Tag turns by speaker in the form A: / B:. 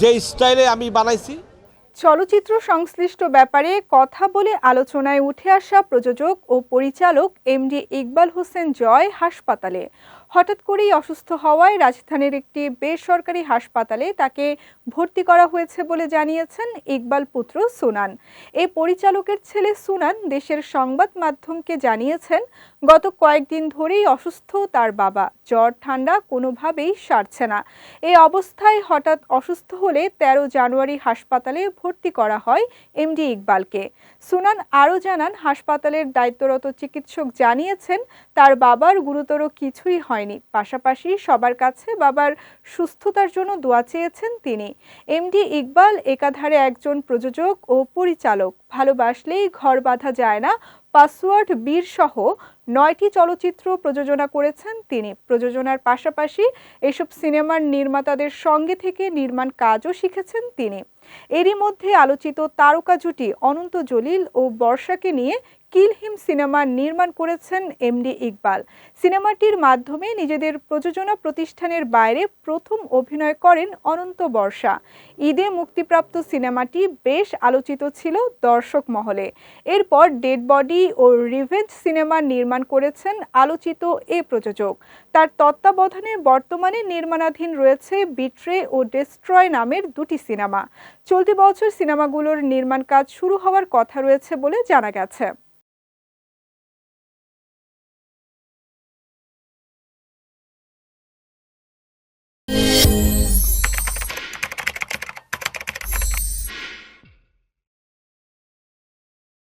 A: যে স্টাইলে আমি বানাইছি
B: চলচ্চিত্র সংশ্লিষ্ট ব্যাপারে কথা বলে আলোচনায় উঠে আসা প্রযোজক ও পরিচালক এমডি ইকবাল হোসেন জয় হাসপাতালে। হঠাৎ করেই অসুস্থ হওয়ায় রাজধানীর একটি বেসরকারি হাসপাতালে তাকে ভর্তি করা হয়েছে বলে জানিয়েছেন ইকবাল পুত্র সুনান। এই পরিচালকের ছেলে সুনান দেশের সংবাদ মাধ্যমকে জানিয়েছেন, গত কয়েকদিন ধরেই অসুস্থ তার বাবা। জ্বর, ঠান্ডা কোনোভাবেই সারছে না। এই অবস্থায় হঠাৎ অসুস্থ হলে তেরো জানুয়ারি হাসপাতালে ভর্তি করা হয় এমডি ইকবালকে। সুনান আরও জানান, হাসপাতালের দায়িত্বরত চিকিৎসক জানিয়েছেন, তার বাবার গুরুতর কিছুই হয়নি। পাশাপাশি সবার কাছে বাবার সুস্থতার জন্য দোয়া চেয়েছেন তিনি। এমডি ইকবাল একাধারে একজন প্রযোজক ও পরিচালক। ভালোবাসলেই ঘর বাঁধা যায় না, পাসওয়ার্ড বীর সহ নয়টি চলচ্চিত্র প্রযোজনা করেছেন তিনি। প্রযোজনার পাশাপাশি এসব সিনেমার নির্মাতাদের সঙ্গে থেকে নির্মাণ কাজও শিখেছেন তিনি। এরই মধ্যে আলোচিত তারকা জুটি অনন্ত জলিল ও বর্ষাকে নিয়ে কিল হিম সিনেমা নির্মাণ করেছেন এমডি ইকবাল। সিনেমাটির মাধ্যমে নিজেদের প্রযোজনা প্রতিষ্ঠানের বাইরে প্রথম অভিনয় করেন অনন্ত বর্ষা। ঈদে মুক্তিপ্রাপ্ত সিনেমাটি বেশ আলোচিত ছিল দর্শক মহলে। এরপর ডেড বডি ও রিভেঞ্জ সিনেমা নির্মাণ করেছেন আলোচিত এ প্রযোজক। তার তত্ত্বাবধানে বর্তমানে নির্মাণাধীন রয়েছে বিট্রে ও ডেস্ট্রয় নামের দুটি সিনেমা। চলতি বছর সিনেমাগুলোর নির্মাণ কাজ শুরু হওয়ার কথা রয়েছে বলে জানা গেছে।